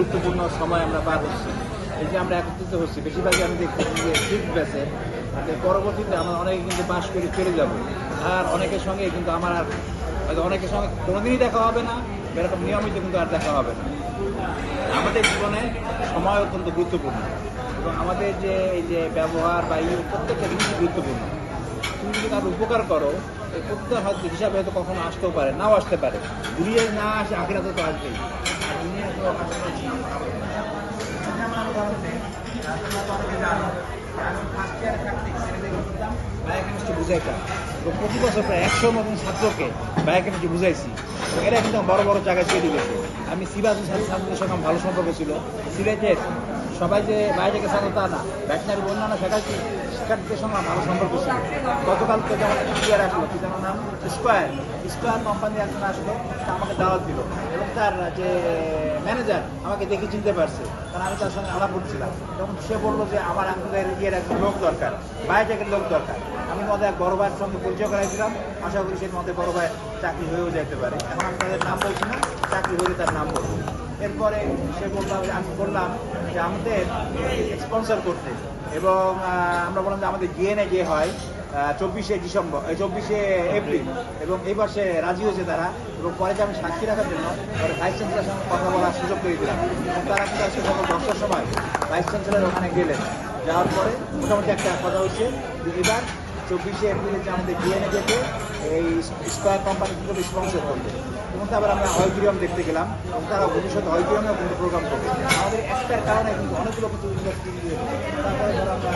গুরুত্বপূর্ণ সময় আমরা পার হচ্ছি। এই যে আমরা একত্রিত হচ্ছি, বেশিরভাগই আমি দেখতেছি যে ফিফথ ব্যাচে পরবর্তীতে আমরা অনেকে কিন্তু পাশ করে চলে যাব। আর অনেকের সঙ্গে কিন্তু আমার আর, হয়তো অনেকের সঙ্গে কোনোদিনই দেখা হবে না, এরকম নিয়মিত কিন্তু আর দেখা হবে না। আমাদের জীবনে সময় অত্যন্ত গুরুত্বপূর্ণ। এবং আমাদের যে এই যে ব্যবহার বা এই প্রত্যেকটা জিনিস গুরুত্বপূর্ণ। তুমি যদি তার উপকার করো, এই প্রত্যেকটা হয়তো হিসাবে হয়তো কখনো আসতেও পারে, নাও আসতে পারে। দুনিয়ায় না আসে, আখিরাতে তো আসবেই। বুঝাইতাম তো প্রতি বছর প্রায় একশো মতন ছাত্রকে বায়োকেমিস্ট্রি বুঝাইছি। এরা কিন্তু বড় বড় জায়গায় তৈরি গেছে। আমি সিবাসী ছাত্রদের সঙ্গে ভালো সম্পর্ক ছিল। সিলেটের সবাই যে বাইরে থেকে ছাত্র তা না ব্যাটনারি অন্যান্য ফ্যাকাল্টি শিক্ষার্থীদের সঙ্গে ভালো সম্পর্ক ছিল। গতকালকে যেমন ক্লিয়ার আসলো, কি যেমন নাম? স্কোয়ার স্কোয়ার কোম্পানি একজন আসলো আমাকে দাওয়াত দিল। এবং তার যে ম্যানেজার আমাকে দেখে চিনতে পারছে। কারণ আমি তার সঙ্গে আলাপ করছিলাম। তখন সে বলল যে, আমার আঙ্গুলের ইয়ের একজন লোক দরকার বায়োটেকের লোক দরকার। আমি মধ্যে এক বড় ভাইয়ের সঙ্গে পরিচয় করাইছিলাম। আশা করি সেই মধ্যে বড় ভাইয়ের চাকরি হয়েও যেতে পারে। এখন আমি তাদের নাম বলছি না। চাকরি হলে তার নাম বলব এরপরে সে বললাম আমি বললাম যে আমাদের স্পন্সর করতে। এবং আমরা বললাম যে, আমাদের জিএনএ যে হয় চব্বিশে ডিসেম্বর চব্বিশে এপ্রিল এবং এই বর্ষে রাজি হয়েছে তারা এবং পরে যে আমি সাক্ষী রাখার জন্য ভাইস চ্যান্সেলার সঙ্গে কথা বলার সুযোগ করে দিলাম। তারা কিন্তু আজকে সকাল দশটার সময় ভাইস চ্যান্সেলার ওখানে গেলেন। যাওয়ার পরে মোটামুটি একটা কথা হচ্ছে যে, এবার চব্বিশে এপ্রিলে যে আমাদের ডিএনএ যেতে এই স্কোয়ার কোম্পানি কিন্তু স্পন্সর করবে। এবং আবার আমরা হয়গ্রিয়ম দেখতে গেলাম এবং তারা ভবিষ্যতে হয়গ্রিয়মেও কিন্তু প্রোগ্রাম করবে। আমাদের একটার কারণে কিন্তু অনেকগুলো কিন্তু ইন্ডাস্ট্রি তারপরে আমরা